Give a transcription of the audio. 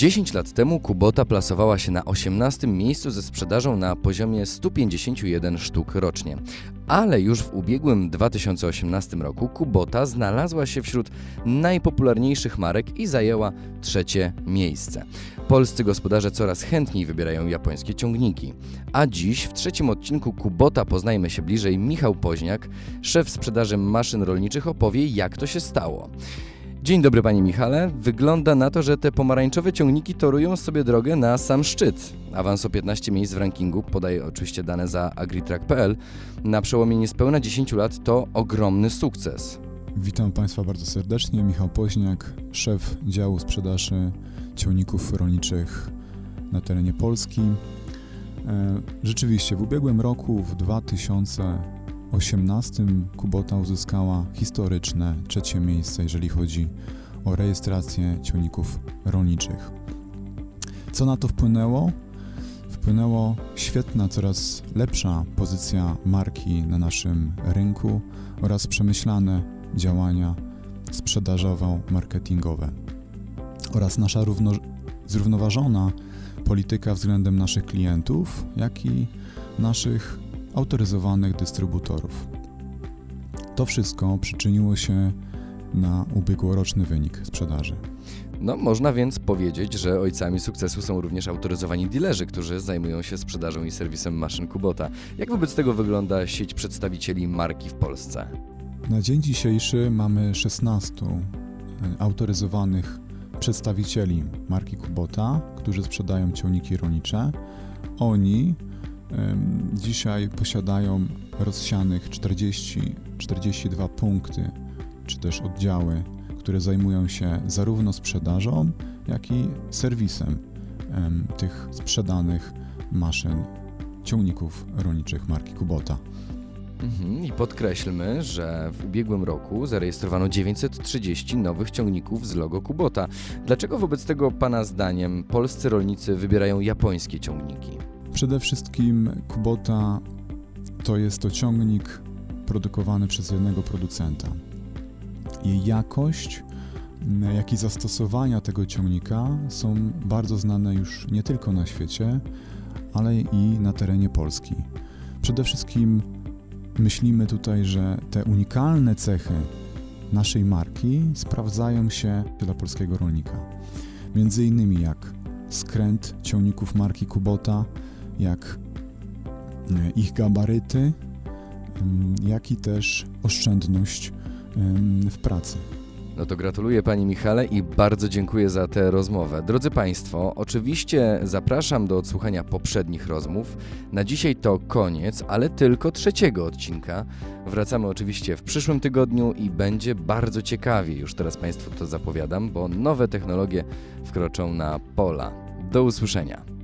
10 lat temu Kubota plasowała się na 18 miejscu ze sprzedażą na poziomie 151 sztuk rocznie. Ale już w ubiegłym 2018 roku Kubota znalazła się wśród najpopularniejszych marek i zajęła trzecie miejsce. Polscy gospodarze coraz chętniej wybierają japońskie ciągniki. A dziś w trzecim odcinku Kubota Poznajmy się bliżej Michał Poźniak, szef sprzedaży maszyn rolniczych opowie jak to się stało. Dzień dobry panie Michale. Wygląda na to, że te pomarańczowe ciągniki torują sobie drogę na sam szczyt. Awans o 15 miejsc w rankingu, podaję oczywiście dane za agritrack.pl, na przełomie niespełna 10 lat to ogromny sukces. Witam Państwa bardzo serdecznie. Michał Poźniak, szef działu sprzedaży ciągników rolniczych na terenie Polski. E, Rzeczywiście, w ubiegłym roku, w 2018, Kubota uzyskała historyczne trzecie miejsce, jeżeli chodzi o rejestrację ciągników rolniczych. Co na to wpłynęło? Wpłynęło świetna, coraz lepsza pozycja marki na naszym rynku oraz przemyślane działania sprzedażowo-marketingowe oraz nasza równo, zrównoważona polityka względem naszych klientów, jak i naszych autoryzowanych dystrybutorów. To wszystko przyczyniło się na ubiegłoroczny wynik sprzedaży. No, można więc powiedzieć, że ojcami sukcesu są również autoryzowani dilerzy, którzy zajmują się sprzedażą i serwisem maszyn Kubota. Jak wobec tego wygląda sieć przedstawicieli marki w Polsce? Na dzień dzisiejszy mamy 16 autoryzowanych przedstawicieli marki Kubota, którzy sprzedają ciągniki rolnicze. Oni dzisiaj posiadają rozsianych 40-42 punkty, czy też oddziały, które zajmują się zarówno sprzedażą, jak i serwisem em, tych sprzedanych maszyn ciągników rolniczych marki Kubota. Mhm, I podkreślmy, że w ubiegłym roku zarejestrowano 930 nowych ciągników z logo Kubota. Dlaczego wobec tego Pana zdaniem polscy rolnicy wybierają japońskie ciągniki? Przede wszystkim Kubota to jest to ciągnik produkowany przez jednego producenta. Jej jakość, jak i zastosowania tego ciągnika są bardzo znane już nie tylko na świecie, ale i na terenie Polski. Przede wszystkim myślimy tutaj, że te unikalne cechy naszej marki sprawdzają się dla polskiego rolnika. Między innymi jak skręt ciągników marki Kubota, jak e, ich gabaryty, em, jak i też oszczędność em, w pracy. No to gratuluję Pani Michale i bardzo dziękuję za tę rozmowę. Drodzy Państwo, oczywiście zapraszam do odsłuchania poprzednich rozmów. Na dzisiaj to koniec, ale tylko trzeciego odcinka. Wracamy oczywiście w przyszłym tygodniu i będzie bardzo ciekawie. Już teraz Państwu to zapowiadam, bo nowe technologie wkroczą na pola. Do usłyszenia.